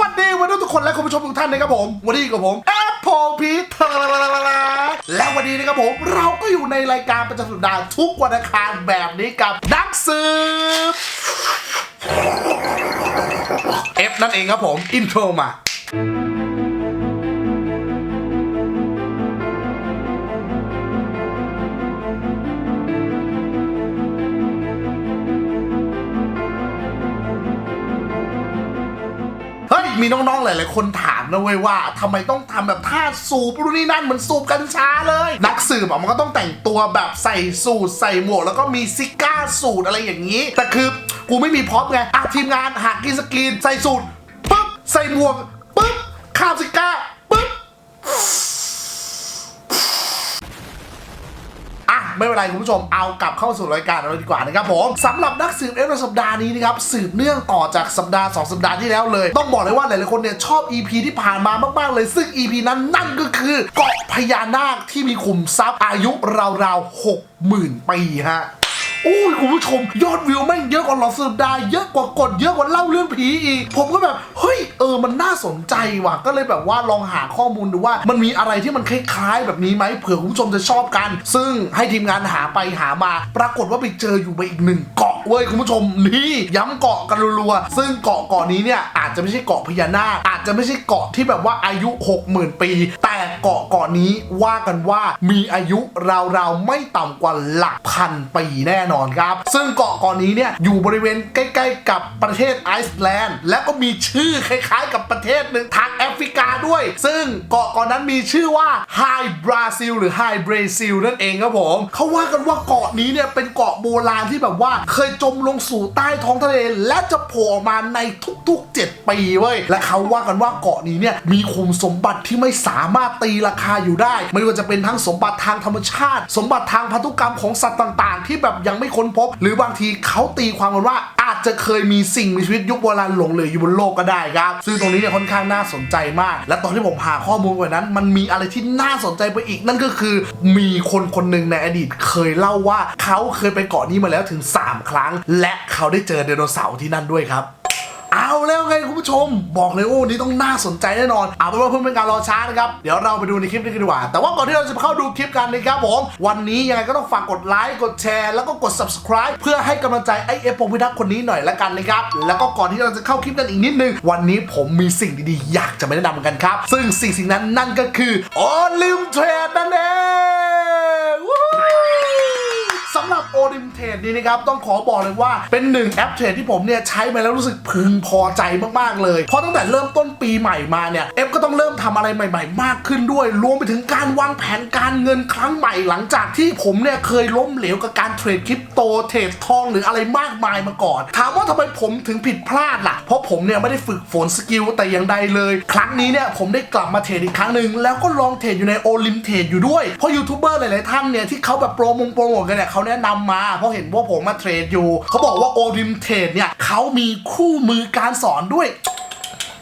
วัสดีวันนี้ทุกคนและคุณผู้ชมทุกท่านนะครับผม วันนี้กับผมแอปโพพีทและวันนี้นะครับผมเราก็อยู่ในรายการประจำสัปดาห์ทุกวันอังคารแบบนี้กับนักสืบเอฟนั่นเองครับผม อินโทรมา มีน้องๆหลายๆคนถามนะเว้ยว่าทำไมต้องทำแบบท่าสูบรุ่นนี้นั่นเหมือนสูบกัญชาเลย นักสืบอะมันก็ต้องแต่งตัวแบบใส่สูทใส่หมวกแล้วก็มีซิก้าสูทอะไรอย่างนี้ แต่คือกูไม่มีพร็อพไงอะทีมงานหักกินสกรีนใส่สูทปุ๊บใส่หมวกปุ๊บข้าวซิก้า ไม่เป็นไรคุณผู้ชมเอากลับเข้าสู่รายการเราดีกว่านะครับผมสำหรับนักสืบเอฟในสัปดาห์นี้นะครับสืบเนื่องต่อจากสัปดาห์ 2 สัปดาห์ที่แล้วเลย ต้องบอกเลยว่าหลายๆคนเนี่ยชอบ EP ที่ผ่านมามากๆเลย ซึ่ง EP นั้นนั่นก็คือเกาะพญานาคที่มีขุมทรัพย์อายุราวๆหกหมื่นปีฮะ โอ้ยคุณผู้ชม ยอดวิวแม่งเยอะกว่าหลอดสืบดาเยอะกว่ากดเยอะกว่าเล่าเรื่องผีอีก ผมก็แบบเฮ้ยเออมันน่าสนใจว่ะก็เลยแบบว่าลองหาข้อมูลดูว่ามันมีอะไรที่มันคล้ายๆ แบบนี้ไหมเผื่อคุณผู้ชมจะชอบกัน ซึ่งให้ทีมงานหาไปหามา ปรากฏว่าไปเจออยู่ไปอีกหนึ่งเกาะเว้ยคุณผู้ชมนี่ย้ำเกาะกันรัวๆซึ่งเกาะเกาะนี้เนี่ยอาจจะไม่ใช่เกาะพญานาคอาจจะไม่ใช่เกาะที่แบบว่าอายุ 60,000 ปี แต่เกาะเกาะนี้ว่ากันว่ามีอายุราวๆไม่ต่ำกว่าหลักพันปีแน่นอนอนครับ ซึ่งเกาะเกาะนี้เนี่ยอยู่บริเวณใกล้ๆ กับประเทศไอซ์แลนด์ และก็มีชื่อคล้ายๆ กับประเทศหนึ่งทางแอฟริกาด้วย ซึ่งเกาะเกาะนั้นมีชื่อว่าไฮบราซิลหรือไฮเบรซิลนั่นเองครับผมเขาว่ากันว่าเกาะนี้เนี่ยเป็นเกาะโบราณที่แบบว่าเคยจมลงสู่ใต้ท้องทะเล และจะโผล่ออกมาในทุกๆ 7 ปีเว้ยและเขาว่ากันว่าเกาะนี้เนี่ยมีคุมสมบัติที่ไม่สามารถตีราคาอยู่ได้ ไม่ว่าจะเป็นทั้งสมบัติทางธรรมชาติ สมบัติทางพันธุกรรมของสัตว์ต่าง ๆ ที่แบบยังไม่ค้นพบ หรือบางทีเขาตีความกันว่าอาจจะเคยมีสิ่งมีชีวิตยุคโบราณหลงเหลืออยู่บนโลกก็ได้ครับ ซึ่งตรงนี้เนี่ยค่อนข้างน่าสนใจมาก และตอนที่ผมหาข้อมูลกว่านั้น มันมีอะไรที่น่าสนใจไปอีก นั่นก็คือมีคนคนหนึ่งในอดีตเคยเล่าว่าเขาเคยไปเกาะนี้มาแล้วถึง 3 ครั้ง และเขาได้เจอไดโนเสาร์ที่นั่นด้วยครับ เอาแล้วไงคุณผู้ชม บอกเลยว่านี่ต้องน่าสนใจแน่นอนเอาเป็นว่าเพิ่งเป็นการรอช้านะครับ เดี๋ยวเราไปดูในคลิปนี้กันดีกว่า แต่ว่าก่อนที่เราจะเข้าดูคลิปกันนะครับผม วันนี้ยังไงก็ต้องฝากกดไลค์ กดแชร์ แล้วก็กด subscribe เพื่อให้กำลังใจไอเอฟพงพิทักษ์คนนี้หน่อยละกันนะครับ แล้วก็ก่อนที่เราจะเข้าคลิปกันอีกนิดนึง วันนี้ผมมีสิ่งดีๆ อยากจะมาแนะนำกันครับ ซึ่งสิ่งสิ่งนั้นนั่นก็คือออลิมเทรดนั่นเอง รดนี้นะครับต้องขอบอกเลยว่าเป็นหนึ่งแอปเทรดที่ผมเนี่ยใช้มาแล้วรู้สึกพึงพอใจมากๆเลย เพราะตั้งแต่เริ่มต้นปีใหม่มาเนี่ยเอฟก็ต้องเริ่มทำอะไรใหม่ ๆ มากขึ้นด้วย รวมไปถึงการวางแผนการเงินครั้งใหม่หลังจากที่ผมเนี่ยเคยล้มเหลวกับการเทรดคริปโตเทรดทองหรืออะไรมากมายมาก่อน ถามว่าทำไมผมถึงผิดพลาดล่ะ เพราะผมเนี่ยไม่ได้ฝึกฝนสกิลแต่อย่างใดเลย ครั้งนี้เนี่ยผมได้กลับมาเทรดอีกครั้งหนึ่งแล้วก็ลองเทรดอยู่ในโอลิมเทรดอยู่ด้วยเพราะยูทูบเบอร์หลายๆท่านเนี่ยที่เขาแบบโปรมงโปรโมทกันเนี่ยเขาแนะนำมาเพราะเห็นว่าผมมาเทรดอยู่ เขาบอกว่าโอริมเทรดเนี่ยเขามีคู่มือการสอนด้วย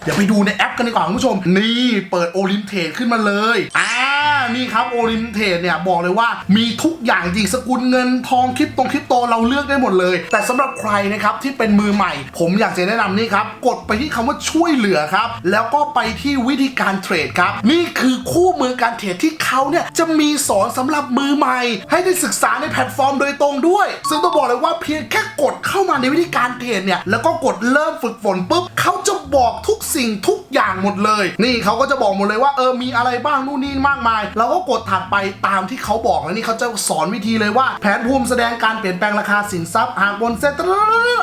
เดี๋ยวไปดูในแอปกันดีกว่าคุณผู้ชม นี่เปิดโอลิมเทรดขึ้นมาเลยอ่า นี่ครับโอลิมเทดเนี่ยบอกเลยว่ามีทุกอย่างจริงสกุลเงินทองคริปตงคริปโตเราเลือกได้หมดเลย แต่สำหรับใครนะครับที่เป็นมือใหม่ ผมอยากจะแนะนำนี่ครับ กดไปที่คำว่าช่วยเหลือครับ แล้วก็ไปที่วิธีการเทรดครับ นี่คือคู่มือการเทรดที่เขาเนี่ยจะมีสอนสำหรับมือใหม่ ให้ได้ศึกษาในแพลตฟอร์มโดยตรงด้วย ซึ่งต้องบอกเลยว่าเพียงแค่กดเข้ามาในวิธีการเทรดเนี่ยแล้วก็กดเริ่มฝึกฝนปุ๊บเขาจะบอกทุกสิ่งทุกางหมดเลย นี่เขาก็จะบอกหมดเลยว่าเออมีอะไรบ้างนู่นนี่มากมาย เราก็กดถัดไปตามที่เขาบอกแล้วนี่เขาจะสอนวิธีเลยว่า แผนภูมิแสดงการเปลี่ยนแปลงราคาสินทรัพย์หากบนเซ็น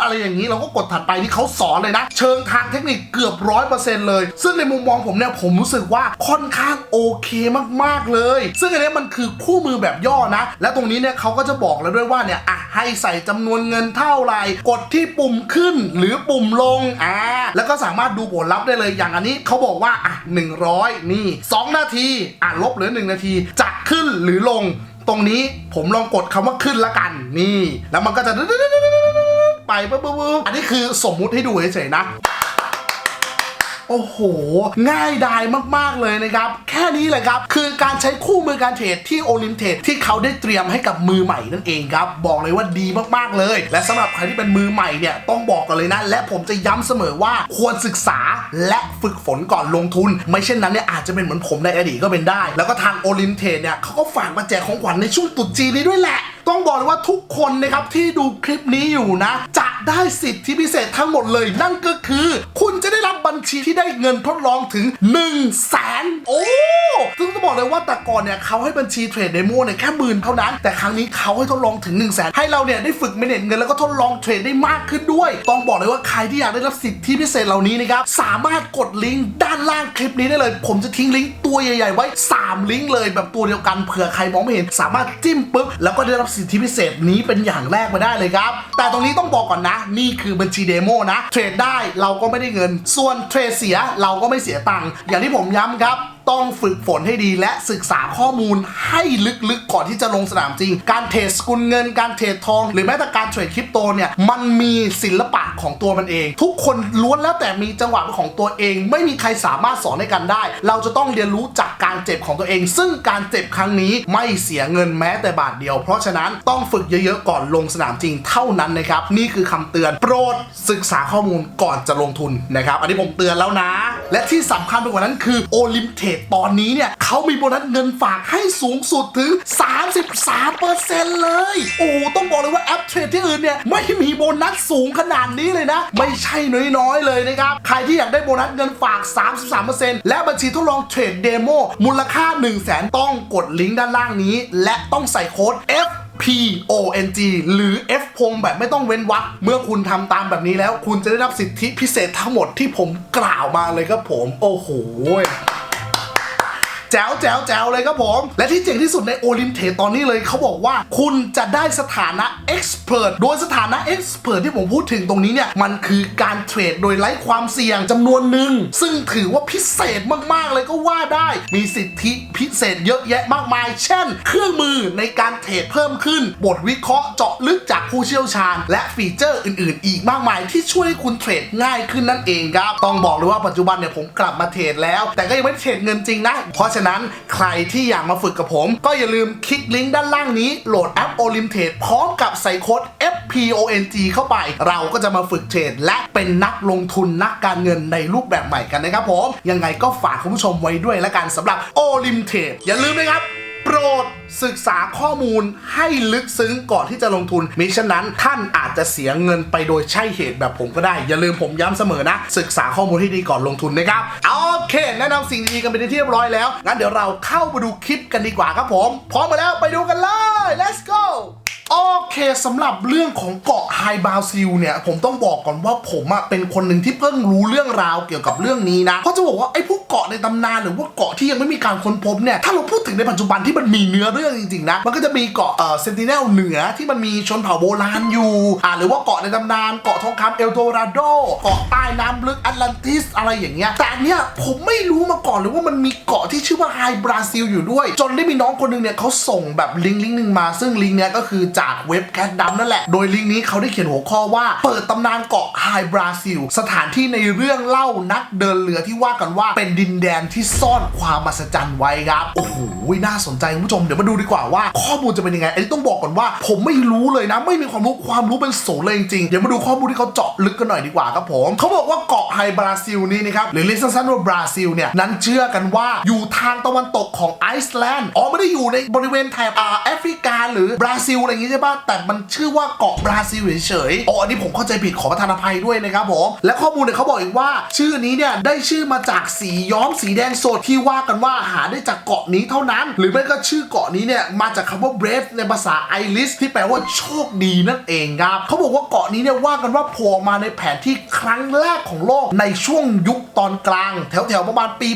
อะไรอย่างนี้เราก็กดถัดไปที่เขาสอนเลยนะ เชิงทางเทคนิคเกือบร้อยเปอร์เซ็นต์เลย ซึ่งในมุมมองผมเนี่ยผมรู้สึกว่าค่อนข้างโอเคมากๆเลย ซึ่งอันนี้มันคือคู่มือแบบย่อนะ และตรงนี้เนี่ยเขาก็จะบอกแล้วด้วยว่าเนี่ยอะให้ใส่จำนวนเงินเท่าไรกดที่ปุ่มขึ้นหรือปุ่มลงอ่าแล้วก็สามารถดูผลลัพธ์ได้เลยอย่างอันนี้ี้เขาบอกว่าอะ100 นี่ 2 นาที อะลบเหลือ 1 นาทีจะขึ้นหรือลง ตรงนี้ผมลองกดคำว่าขึ้นละกัน นี่ แล้วมันก็จะไปปุ๊บปุ๊บอันนี้คือสมมุติให้ดูเฉยๆนะ โอ้โห ง่ายดายมากๆเลยนะครับ แค่นี้แหละครับ คือการใช้คู่มือการเทรดที่โอลิมเทรดที่เขาได้เตรียมให้กับมือใหม่นั่นเองครับ บอกเลยว่าดีมากๆเลย และสำหรับใครที่เป็นมือใหม่เนี่ยต้องบอกกันเลยนะ และผมจะย้ำเสมอว่าควรศึกษาและฝึกฝนก่อนลงทุน ไม่เช่นนั้นเนี่ยอาจจะเป็นเหมือนผมในอดีตก็เป็นได้ แล้วก็ทางโอลิมเทรดเนี่ยเขาก็ฝากมาแจกของขวัญในช่วงตรุษจีนนี้ด้วยแหละ ต้องบอกเลยว่าทุกคนนะครับที่ดูคลิปนี้อยู่นะ จะได้สิทธิพิเศษทั้งหมดเลย นั่นก็คือ คุณจะได้รับบัญชีที่ได้เงินทดลองถึง 1 0 0 0 0แสนโอ้ซึ่งต้องบอกเลยว่าแต่ก่อนเนี่ยเขาให้บัญชีเทรดเดโมเนี่ยแค่หมื่นเท่านั้น แต่ครั้งนี้เขาให้ทดลองถึง 1 0 0 0 0แสนให้เราเนี่ยได้ฝึกเมเนจเงินแล้วก็ทดลองเทรดได้มากขึ้นด้วย ต้องบอกเลยว่าใครที่อยากได้รับสิทธิพิเศษเหล่านี้นะครับสามารถกดลิงก์ด้านล่างคลิปนี้ได้เลย ผมจะทิ้งลิงก์ตัวใหญ่ๆไว้ 3 ลิงก์เลยแบบตัวเดียวกันเผื่อใครมองไม่เห็นสามารถจิ้มปุ๊บแล้วก็ได้รับสิทธิพิเศษนี้เป็นอย่างแรกมาได้เลยครับ แต่ตรงนี้ต้องบอกก่อนนะ นี่คือบัญชีเดโมนะ เทรดได้เราก็ไม่ได้เงิน ส่วนเทรดเสียเราก็ไม่เสียตังค์อย่างที่ผมย้ำครับ ต้องฝึกฝนให้ดีและศึกษาข้อมูลให้ลึกๆ ก่อนที่จะลงสนามจริง การเทรดสกุลเงิน การเทรดทอง หรือแม้แต่การเทรดคริปโตเนี่ยมันมีศิลปะของตัวมันเอง ทุกคนล้วนแล้วแต่มีจังหวะของตัวเอง ไม่มีใครสามารถสอนให้กันได้ เราจะต้องเรียนรู้จากการเจ็บของตัวเอง ซึ่งการเจ็บครั้งนี้ไม่เสียเงินแม้แต่บาทเดียว เพราะฉะนั้นต้องฝึกเยอะๆก่อนลงสนามจริงเท่านั้นนะครับนี่คือคำเตือนโปรดศึกษาข้อมูลก่อนจะลงทุนนะครับอันนี้ผมเตือนแล้วนะ และที่สำคัญไปกว่านั้นคือโอลิมเทดตอนนี้เนี่ยเขามีโบนัสเงินฝากให้สูงสุดถึง 33%เลย โอ้ต้องบอกเลยว่าแอปเทรดที่อื่นเนี่ยไม่มีโบนัสสูงขนาดนี้เลยนะ ไม่ใช่น้อยๆเลยนะครับ ใครที่อยากได้โบนัสเงินฝาก 33%และบัญชีทดลองเทรดเดโมมูลค่า 1 0 0 0 0แต้องกดลิงก์ด้านล่างนี้ และต้องใส่โค้ด F P O N G หรือ F พงแบบไม่ต้องเว้นวรรคเมื่อคุณทำตามแบบนี้แล้ว คุณจะได้รับสิทธิพิเศษทั้งหมดที่ผมกล่าวมาเลยครับผม โอ้โห แจ๋วแจ๋วแจ๋วเลยครับผม และที่เจ๋งที่สุดในโอลิมเทตอนนี้เลยเขาบอกว่าคุณจะได้สถานะ Expert โดยสถานะ Expert ที่ผมพูดถึงตรงนี้เนี่ย มันคือการเทรดโดยไร้ความเสี่ยงจำนวนหนึ่ง ซึ่งถือว่าพิเศษมาก ๆ เลยก็ว่าได้ มีสิทธิพิเศษเยอะแยะมากมาย เช่น เครื่องมือในการเทรดเพิ่มขึ้น บทวิเคราะห์เจาะลึกจากผู้เชี่ยวชาญ และฟีเจอร์อื่น ๆ อีกมากมายที่ช่วยให้คุณเทรดง่ายขึ้นนั่นเองครับ ต้องบอกเลยว่าปัจจุบันเนี่ยผมกลับมาเทรดแล้ว แต่ก็ยังไม่เทรดเงินจริงนะ เพราะฉะนั้นใครที่อยากมาฝึกกับผม ก็อย่าลืมคลิกลิงก์ด้านล่างนี้โหลดแอป o l i m t r a d e พร้อมกับใส่โค้ด FPONG เข้าไป เราก็จะมาฝึกเทรดและเป็นนักลงทุนนักการเงินในรูปแบบใหม่กันนะครับผม ยังไงก็ฝากคุณผู้ชมไว้ด้วยละกันสำหรับ o l i m t r a d e อย่าลืมนะครับ ปรดศึกษาข้อมูลให้ลึกซึ้งก่อนที่จะลงทุนมิฉะนั้นท่านอาจจะเสียเงินไปโดยใช่เหตุแบบผมก็ได้ อย่าลืมผมย้ำเสมอนะ ศึกษาข้อมูลให้ดีก่อนลงทุนนะครับโอเค แนะนำสิ่งดีๆกันไปที่เรียบร้อยแล้วงั้นเดี๋ยวเราเข้ามาดูคลิปกันดีกว่าครับผม พร้อมมาแล้วไปดูกันเลย let's go โอเคสำหรับเรื่องของเกาะไฮบราซิลเนี่ย ผมต้องบอกก่อนว่าผมอะเป็นคนหนึ่งที่เพิ่งรู้เรื่องราวเกี่ยวกับเรื่องนี้นะเพราะจะบอกว่าไอ้พวกเกาะในตำนานหรือว่าเกาะที่ยังไม่มีการค้นพบเนี่ยถ้าเราพูดถึงในปัจจุบันที่มันมีเนื้อเรื่องจริงๆนะมันก็จะมีเกาะเอ่อเซนติเนลเหนือที่มันมีชนเผ่าโบราณอยู่อ่าหรือว่าเกาะในตำนานเกาะทองคำเอลโดราโดเกาะใต้น้ำลึกแอตแลนติสอะไรอย่างเงี้ยแต่เนี้ยผมไม่รู้มาก่อนเลยว่ามันมีเกาะที่ชื่อว่าไฮบราซิลอยู่ด้วย จนได้มีน้องคนหนึงเนี่ยเขาส่งแบบลิงก์ลิงก์หนึ่งมาซึ่งลิงก์เนี้ยก็คือจากเว็บแคทดำนั่นแหละ โดยลิงก์นี้เขาได้เขียนหัวข้อว่า เปิดตำนานเกาะไฮบราซิล สถานที่ในเรื่องเล่านักเดินเรือที่ว่ากันว่าเป็นดินแดนที่ซ่อนความมหัศจรรย์ไว้ครับ โอ้โห น่าสนใจคุณผู้ชม เดี๋ยวมาดูดีกว่าว่าข้อมูลจะเป็นยังไง อันนี้ต้องบอกก่อนว่า ผมไม่รู้เลยนะ ไม่มีความรู้ ความรู้เป็นศูนย์เลยจริงๆ เดี๋ยวมาดูข้อมูลที่เขาเจาะลึกกันหน่อยดีกว่าครับผม เขาบอกว่าเกาะไฮบราซิลนี้นะครับ หรือเรียกสั้นๆว่าบราซิลเนี่ย นั้นเชื่อกันว่าอยู่ทางตะวันตกของไอซ์แลนด์ อ๋อ ไม่ได้อยู่ในบริเวณแถบอ่าแอฟริกาหรือบราซิลอะไรอย่างงี้ใช่ปะแต่มันชื่อว่าเกาะบราซิลเฉยๆอ๋ออันนี้ผมเข้าใจผิดขอประทานอภัยด้วยนะครับผมและข้อมูลเนี่ยเขาบอกอีกว่า ชื่อนี้เนี่ยได้ชื่อมาจากสีย้อมสีแดงสดที่ว่ากันว่าหาได้จากเกาะนี้เท่านั้น หรือไม่ก็ชื่อเกาะนี้เนี่ยมาจากคำว่า brave ในภาษาไอริสที่แปลว่าโชคดีนั่นเองครับเขาบอกว่าเกาะนี้เนี่ยว่ากันว่าโผล่มาในแผนที่ครั้งแรกของโลกในช่วงยุคตอนกลาง แถวๆประมาณปี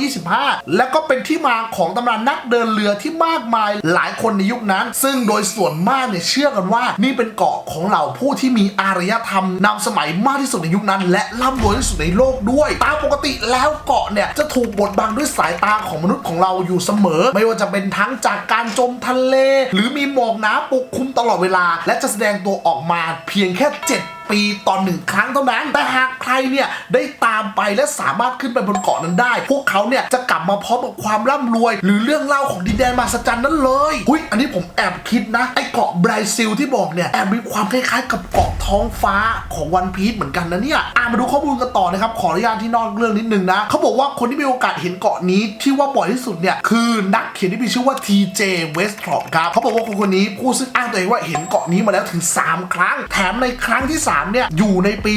1325 แล้วก็เป็นที่มาของตำนานนักเดินเรือที่มากมายหลายคนในยุคนั้น ซึ่งโดยส่วนมากเนี่ยเชื่อกันว่า นี่เป็นเกาะของเหล่าผู้ที่มีอารยธรรมนำสมัยมากที่สุดในยุคนั้น และร่ำรวยที่สุดในโลกด้วย ตามปกติแล้วเกาะเนี่ยจะถูกบดบังด้วยสายตาของมนุษย์ของเราอยู่เสมอ ไม่ว่าจะเป็นทั้งจากการจมทะเล หรือมีหมอกหนาปกคลุมตลอดเวลา และจะแสดงตัวออกมาเพียงแค่ 7 ปีต่อหนึ่งครั้งเท่านั้น แต่หากใครเนี่ยได้ตามไปและสามารถขึ้นไปบนเกาะนั้นได้ พวกเขาเนี่ยจะกลับมาพร้อมกับความร่ำรวย หรือเรื่องเล่าของดินแดนมหัศจรรย์นั้นเลยหุยอันนี้ผมแอบคิดนะไอ้เกาะไบรซิลที่บอกเนี่ยแอบมีความคล้ายๆ กับเกาะท้องฟ้าของวันพีชเหมือนกันนะเนี่ยอะมาดูข้อมูลกันต่อนะครับขออนุญาตที่นอกเรื่องนิดนึงนะเขาบอกว่าคนที่มีโอกาสเห็นเกาะนี้ที่ว่าบ่อยที่สุดเนี่ยคือนักเขียนที่มีชื่อว่า TJ Westrop ครับเขาบอกว่าคนคนนี้ผู้ซึ่งอ้างตัวเองว่าเห็นเกาะนี้มาแล้วถึง 3 ครั้ง แถมในครั้งที่ 3เนี่ยอยู่ในปี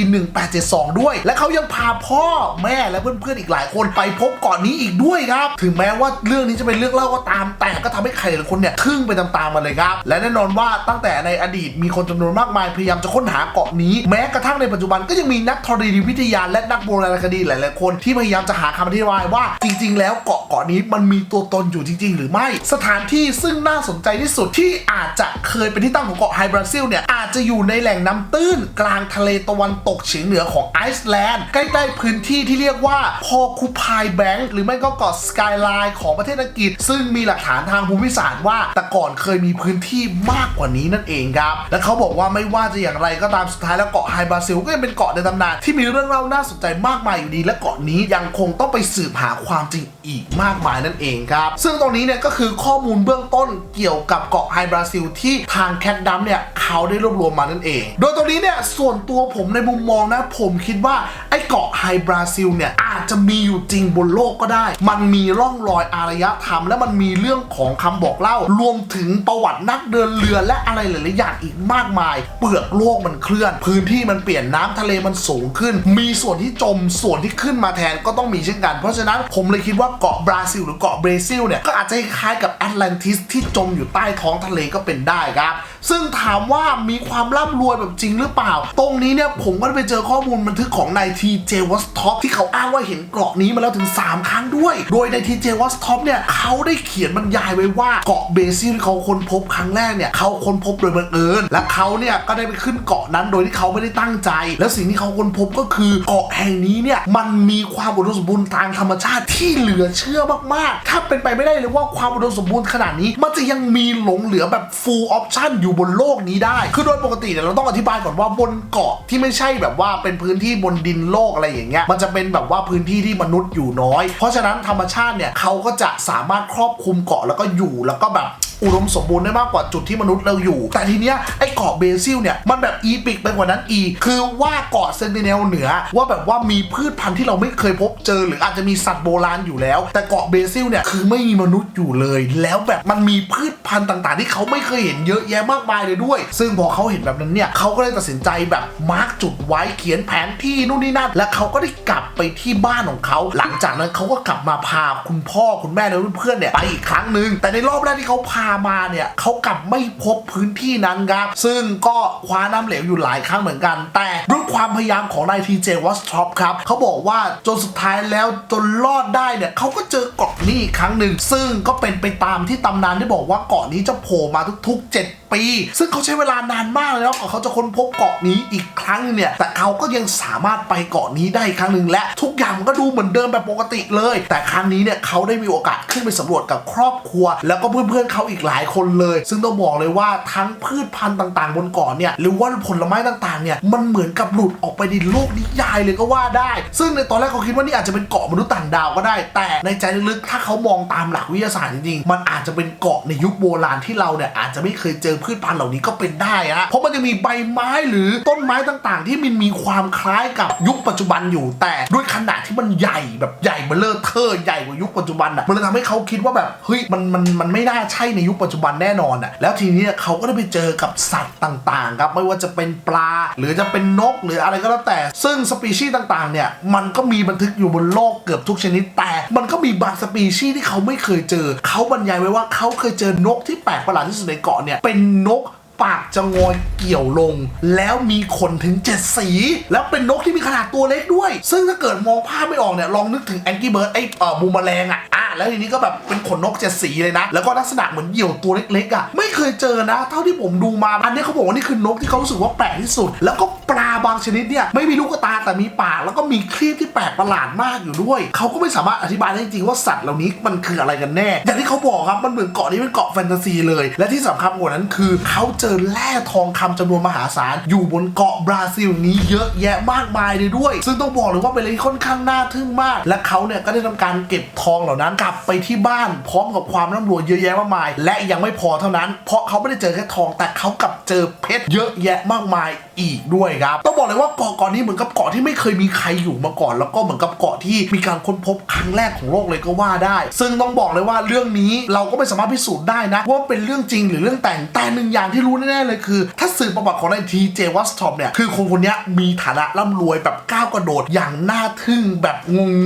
1872 ด้วย และเขายังพาพ่อแม่และเพื่อนๆอีกหลายคนไปพบเกาะนี้อีกด้วยครับ ถึงแม้ว่าเรื่องนี้จะเป็นเรื่องเล่าก็ตาม แต่ก็ทำให้ใครหลายคนเนี่ยทึ่งไปตามๆมาเลยครับ และแน่นอนว่าตั้งแต่ในอดีตมีคนจำนวนมากมายพยายามจะค้นหาเกาะนี้ แม้กระทั่งในปัจจุบันก็ยังมีนักธรณีวิทยาและนักโบราณคดีหลายๆคน ที่พยายามจะหาคำอธิบายว่าจริง ๆ แล้วเกาะเกาะนี้มันมีตัวตนอยู่จริง ๆ หรือไม่ สถานที่ซึ่งน่าสนใจที่สุดที่อาจจะเคยเป็นที่ตั้งของเกาะไฮบราซิลเนี่ยอาจจะอยู่ในแหล่งน้ำตื้นกลางทะเลตะวันตกเฉียงเหนือของไอซ์แลนด์ ใกล้ๆพื้นที่ที่เรียกว่าพอคูพายแบงค์หรือไม่ก็เกาะสกายไลน์ของประเทศอังกฤษ ซึ่งมีหลักฐานทางภูมิศาสตร์ว่า แต่ก่อนเคยมีพื้นที่มากกว่านี้นั่นเองครับ และเขาบอกว่าไม่ว่าจะอย่างไรก็ตามสุดท้ายแล้วเกาะไฮบราซิลก็ยังเป็นเกาะในตำนานที่มีเรื่องเล่าน่าสนใจมากมายอยู่ดี และเกาะนี้ยังคงต้องไปสืบหาความจริงอีกมากมายนั่นเองครับ ซึ่งตรงนี้เนี่ยก็คือข้อมูลเบื้องต้นเกี่ยวกับเกาะไฮบราซิลที่ทางแคทดัมเนี่ยเขาได้รวบรวมมานั่นเอง โดยตรงนี้เนี่ยส่วนตัวผมในมุมมองนะ ผมคิดว่าไอ้เกาะไฮบราซิลเนี่ยอาจจะมีอยู่จริงบนโลกก็ได้ มันมีร่องรอยอารยธรรม และมันมีเรื่องของคำบอกเล่า รวมถึงประวัตินักเดินเรือและอะไรหลายๆอย่างอีกมากมาย เปลือกโลกมันเคลื่อน พื้นที่มันเปลี่ยนน้ำทะเลมันสูงขึ้น มีส่วนที่จมส่วนที่ขึ้นมาแทนก็ต้องมีเช่นกัน เพราะฉะนั้นผมเลยคิดว่าเกาะบราซิลหรือเกาะเบรซิลเนี่ยก็อาจจะคล้ายกับแอตแลนติสที่จมอยู่ใต้ท้องทะเลก็เป็นได้ครับ ซึ่งถามว่ามีความร่ำรวยแบบจริงหรือเปล่า ตรงนี้เนี่ยผมก็ได้ไปเจอข้อมูลบันทึกของนายทีเจวัสท็อปที่เขาอ้างว่าเห็นเกาะนี้มาแล้วถึง 3 ครั้งด้วย โดยนายทีเจวัสท็อปเนี่ยเขาได้เขียนบรรยายไว้ว่าเกาะเบซิลที่เขาค้นพบครั้งแรกเนี่ยเขาค้นพบโดยบังเอิญและเขาเนี่ยก็ได้ไปขึ้นเกาะนั้นโดยที่เขาไม่ได้ตั้งใจ แล้วสิ่งที่เขาค้นพบก็คือเกาะแห่งนี้เนี่ยมันมีความอุดมสมบูรณ์ทางธรรมชาติที่เหลือเชื่อมากๆ ถ้าเป็นไปไม่ได้เลยว่าความอุดมสมบูรณ์ขนาดนี้ มันจะยังมีหลงเหลือแบบ full option อยู่บนโลกนี้ได้ คือโดยปกติเนี่ยเราต้องอธิบายก่อนว่าบนเกาะที่ไม่ใช่แบบว่าเป็นพื้นที่บนดินโลกอะไรอย่างเงี้ยมันจะเป็นแบบว่าพื้นที่ที่มนุษย์อยู่น้อย เพราะฉะนั้นธรรมชาติเนี่ยเขาก็จะสามารถครอบคลุมเกาะแล้วก็อยู่แล้วก็แบบ อุดมสมบูรณ์ได้มากกว่าจุดที่มนุษย์เราอยู่ แต่ทีเนี้ยไอ้เกาะเบซิลเนี่ยมันแบบอีปิกไปกว่านั้นอีก คือว่าเกาะเซนติเนลเหนือ ว่าแบบว่ามีพืชพันธุ์ที่เราไม่เคยพบเจอ หรืออาจจะมีสัตว์โบราณอยู่แล้ว แต่เกาะเบซิลเนี่ยคือไม่มีมนุษย์อยู่เลย แล้วแบบมันมีพืชพันธุ์ต่างๆ ที่เขาไม่เคยเห็นเยอะแยะมากมายเลยด้วย ซึ่งพอเขาเห็นแบบนั้นเนี่ยเขาก็เลยตัดสินใจแบบมาร์กจุดไว้เขียนแผนที่นู่นนี่นั่นและเขาก็ได้กลับไปที่บ้านของเขา หลังจากนั้นเขาก็กลับมาพาคุณพ่อคุณแม่และเพื่อนๆเนี่ยไปอีกครั้งหนึ่งแต่ในรอบแรกที่เขาพามาเนี่ยเขากลับไม่พบพื้นที่นั้นครับ ซึ่งก็คว้าน้ำเหลวอยู่หลายครั้งเหมือนกัน แต่ด้วยความพยายามของนายทีเจวอสท็อปครับเขาบอกว่าจนสุดท้ายแล้วจนรอดได้เนี่ยเขาก็เจอเกาะนี้อีกครั้งหนึ่ง ซึ่งก็เป็นไปตามที่ตำนานที่บอกว่าเกาะนี้จะโผล่มาทุกๆ 7 ปี ซึ่งเขาใช้เวลานานมากเลยแล้วกว่าเขาจะค้นพบเกาะนี้อีกครั้งเนี่ยแต่เขาก็ยังสามารถไปเกาะนี้ได้ครั้งหนึ่งและทุกอย่างมันก็ดูเหมือนเดิมแบบปกติเลย แต่ครั้งนี้เนี่ยเขาได้มีโอกาสขึ้นไปสำรวจกับครอบครัว แล้วก็เพื่อนๆเขาอีกหลายคนเลย ซึ่งต้องบอกเลยว่าทั้งพืชพันธุ์ต่างๆ บนเกาะเนี่ยหรือว่าผลไม้ต่างๆเนี่ยมันเหมือนกับหลุดออกไปในโลกนิยายเลยก็ว่าได้ ซึ่งในตอนแรกเขาคิดว่านี่อาจจะเป็นเกาะมนุษย์ต่างดาวก็ได้ แต่ในใจลึกๆถ้าเขามองตามหลักวิทยาศาสตร์จริงๆมันอาจจะเป็นเกาะในยุคโบราณที่เราเนี่ยอาจจะไม่เคยเจอพืชพันธุ์เหล่านี้ก็เป็นได้อะเพราะมันจะมีใบไม้หรือต้นไม้ต่างๆ ที่มันมีความคล้ายกับยุคปัจจุบันอยู่ แต่ด้วยขนาดที่มันใหญ่แบบใหญ่เบลเลอร์เทอร์ใหญ่กว่ายุคปัจจุบันอะมันเลยทำให้เขาคิดว่าแบบเฮ้ยมันมันมันไม่น่าใช่ในยุคปัจจุบันแน่นอนอะแล้วทีนี้เขาก็ได้ไปเจอกับสัตว์ต่างๆครับไม่ว่าจะเป็นปลา หรือจะเป็นนกหรืออะไรก็แล้วแต่ ซึ่งสปีชีส์ต่างๆเนี่ยมันก็มีบันทึกอยู่บนโลกเกือบทุกชนิดแต่ มันก็มีบางสปีชีส์ที่เขาไม่เคยเจอ เขาบรรยายไว้ว่าเขาเคยเจอนกที่แปลกประหลาดที่สุดในเกาะเนี่ยเป็นนกปากจะงอยเกี่ยวลง แล้วมีขนถึงเจ็ดสี แล้วเป็นนกที่มีขนาดตัวเล็กด้วย ซึ่งถ้าเกิดมองภาพไม่ออกเนี่ย ลองนึกถึงแองกี้เบิร์ดไอ้เอ่อบูมแมลงอะอะ แล้วทีนี้ก็แบบเป็นขนนกเจ็ดสีเลยนะ แล้วก็ลักษณะเหมือนเหยี่ยวตัวเล็กๆอะไม่เคยเจอนะ เท่าที่ผมดูมา อันนี้เขาบอกว่านี่คือนกที่เขารู้สึกว่าแปลกที่สุด แล้วก็ปลาบางชนิดเนี่ยไม่มีลูกตาแต่มีปากแล้วก็มีครีบที่แปลกประหลาดมากอยู่ด้วย เขาก็ไม่สามารถอธิบายได้จริงๆว่าสัตว์เหล่านี้มันคืออะไรกันแน่ อย่างที่เขาบอกครับมันเหมือนเกาะนี้เป็นเกาะแฟนตาซีเลย และที่สำคัญกว่านั้นคือเขาเจอแร่ทองคำจำนวนมหาศาลอยู่บนเกาะบราซิลนี้เยอะแยะมากมายเลยด้วย ซึ่งต้องบอกเลยว่าเป็นอะไรที่ค่อนข้างน่าทึ่งมาก และเขาเนี่ยก็ได้ทำการเก็บทองเหล่านั้นกลับไปที่บ้านพร้อมกับความร่ำรวยเยอะแยะมากมาย และยังไม่พอเท่านั้น เพราะเขาไม่ได้เจอแค่ทอง แต่เขากลับเจอเพชรเยอะแยะมากมายอีกด้วยครับต้องบอกเลยว่าเกาะเกาะนี้เหมือนกับเกาะที่ไม่เคยมีใครอยู่มาก่อน แล้วก็เหมือนกับเกาะที่มีการค้นพบครั้งแรกของโลกเลยก็ว่าได้ ซึ่งต้องบอกเลยว่าเรื่องนี้เราก็ไม่สามารถพิสูจน์ได้นะว่าเป็นเรื่องจริงหรือเรื่องแต่งแต่หนึ่งอย่างที่รู้แน่ๆเลยคือ ถ้าสืบประวัติของนายทีเจวัสทอปเนี่ยคือคนคนนี้มีฐานะร่ำรวยแบบก้าวกระโดดอย่างน่าทึ่งแบบ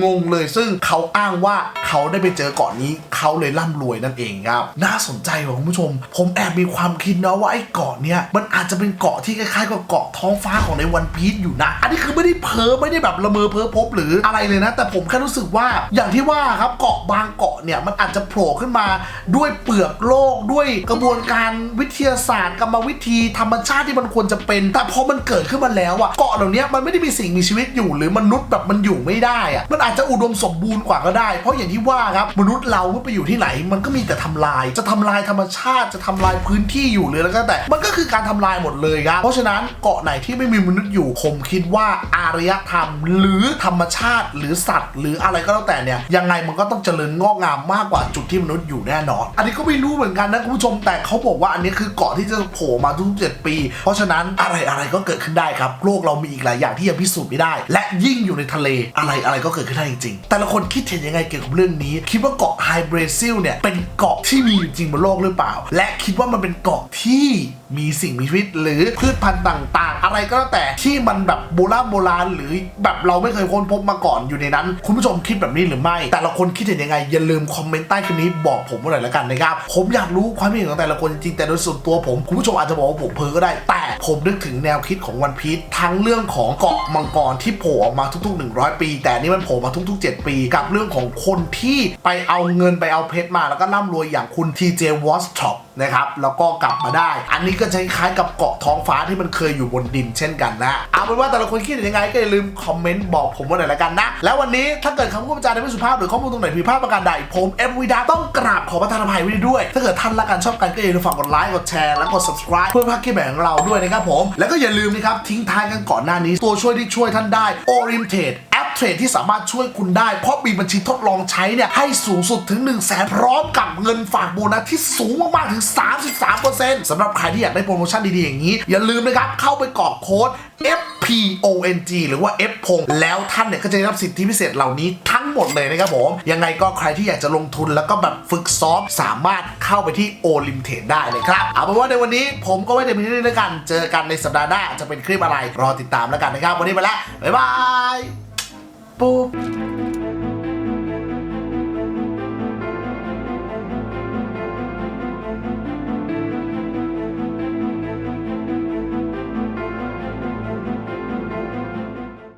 งงๆเลย ซึ่งเขาอ้างว่าเขาได้ไปไปเจอเกาะนี้เขาเลยร่ำรวยนั่นเองครับ น่าสนใจว่ะคุณผู้ชม ผมแอบมีความคิดนะว่าไอ้เกาะเนี่ยมันอาจจะเป็นเกาะที่คล้ายๆกับเกาะท้องฟ้าของในวันพีชอยู่นะ อันนี้คือไม่ได้เพ้อไม่ได้แบบละเมอเพ้อพบหรืออะไรเลยนะ แต่ผมแค่รู้สึกว่าอย่างที่ว่าครับเกาะบางเกาะเนี่ยมันอาจจะโผล่ขึ้นมาด้วยเปลือกโลกด้วยกระบวนการวิทยาศาสตร์กรรมวิธีธรรมชาติที่มันควรจะเป็น แต่พอมันเกิดขึ้นมาแล้วอะเกาะเหล่านี้มันไม่ได้มีสิ่งมีชีวิตอยู่ หรือมนุษย์แบบมันอยู่ไม่ได้อะมันอาจจะอุดมสมบูรณ์กว่าก็ได้ เพราะอย่างที่ว่าครับ มนุษย์เราเมื่อไปอยู่ที่ไหน มันก็มีแต่ทำลาย จะทำลายธรรมชาติจะทำลายพื้นที่อยู่เลยแล้วก็แต่ มันก็คือการทำลายหมดเลยครับ เพราะฉะนั้นเกาะไหนที่ไม่มีมนุษย์อยู่ผมคิดว่าอารยธรรม หรือธรรมชาติ หรือสัตว์ หรืออะไรก็แล้วแต่เนี่ยยังไงมันก็ต้องเจริญงอกงามมากกว่าจุดที่มนุษย์อยู่แน่นอน อันนี้ก็ไม่รู้เหมือนกันนะคุณผู้ชมแต่เขาบอกว่าอันนี้คือเกาะที่จะโผล่มาทุกเจ็ดปี เพราะฉะนั้นอะไรอะไรก็เกิดขึ้นได้ครับโลกเรามีอีกหลายอย่างที่ยังพิสูจน์ไม่ได้ และยิ่งอยู่ในทะเลอะไรอะไรก็เกิดขึ้นได้จริงๆแต่ละคนคิดเห็นยังไงเกี่ยวกับเรื่องนี้คิดว่าเกาะไฮเบรซิลเนี่ยเป็นเกาะที่มีอยู่จริงบนโลกหรือเปล่า และคิดว่ามันเป็นเกาะที่มีสิ่งมีชีวิตหรือพืชพันธุ์ต่าง ๆ อะไรก็แล้วแต่ที่มันแบบโบราณโบราณหรือแบบเราไม่เคยค้นพบมาก่อนอยู่ในนั้น คุณผู้ชมคิดแบบนี้หรือไม่ แต่ละคนคิดเห็นยังไง อย่าลืมคอมเมนต์ใต้คลิปนี้บอกผมหน่อยละกันนะครับ ผมอยากรู้ความเห็นของแต่ละคนจริงแต่โดยส่วนตัวผมคุณผู้ชมอาจจะบอกว่าผมเพ้อก็ได้ แต่ผมนึกถึงแนวคิดของวันพีชทั้งเรื่องของเกาะมังกรที่โผล่ออกมาทุก ๆ 100 ปี แต่นนี่มันโผล่มาทุก ๆ 7 ปี กับเรื่องของคนที่ไปเอาเงินไปเอาเพชรมาแล้วก็ร่ำรวยอย่างคุณ TJ w a s t o p นะครับแล้วก็กลับมาได้ อันนี้ก็จะคล้ายๆกับเกาะท้องฟ้าที่มันเคยอยู่บนดินเช่นกันนะเอาเป็นว่าแต่ละคนคิดยังไงก็อย่าลืมคอมเมนต์บอกผมมาหน่อยละกันนะ แล้ววันนี้ถ้าเกิดคำพูดประจานในไม่สุภาพหรือข้อมูลตรงไหนผิดพลาดประการใดผมเอ็มวีดาต้องกราบขอประทานอภัยไว้ด้วย ถ้าเกิดท่านรักกันชอบกันก็อย่าลืมฝากกดไลค์กดแชร์และกด subscribe เพื่อพักคลิปแบบของเราด้วยนะครับผม แล้วก็อย่าลืมนะครับทิ้งท้ายกันก่อนหน้านี้ ตัวช่วยที่ช่วยท่านได้ Orientate เทรดที่สามารถช่วยคุณได้ เพราะมีบัญชีทดลองใช้เนี่ยให้สูงสุดถึง1 0 0 0 0แสนพร้อมกับเงินฝากโบนัสที่สูงมาก ๆ ถึง 33%สำหรับใครที่อยากได้โปรโมชั่นดี ๆ อย่างนี้ อย่าลืมนะครับเข้าไปกรอกโค้ด FPONG หรือว่า F พงแล้วท่านเนี่ยก็จะได้รับสิทธิพิเศษเหล่านี้ทั้งหมดเลยนะครับผม ยังไงก็ใครที่อยากจะลงทุนแล้วก็แบบฝึกซ้อมสามารถเข้าไปที่ o l i m t e d ได้เลยครับ เอาเป็นว่าในวันนี้ผมก็ไว้แต่เพียงเท่านี้แล้วกัน เจอกันในสัปดาห์หน้าจะเป็นคลิปอะไร รอติดตามแล้วกันนะครับ วันนี้ไปแล้วบ๊ายบาย po.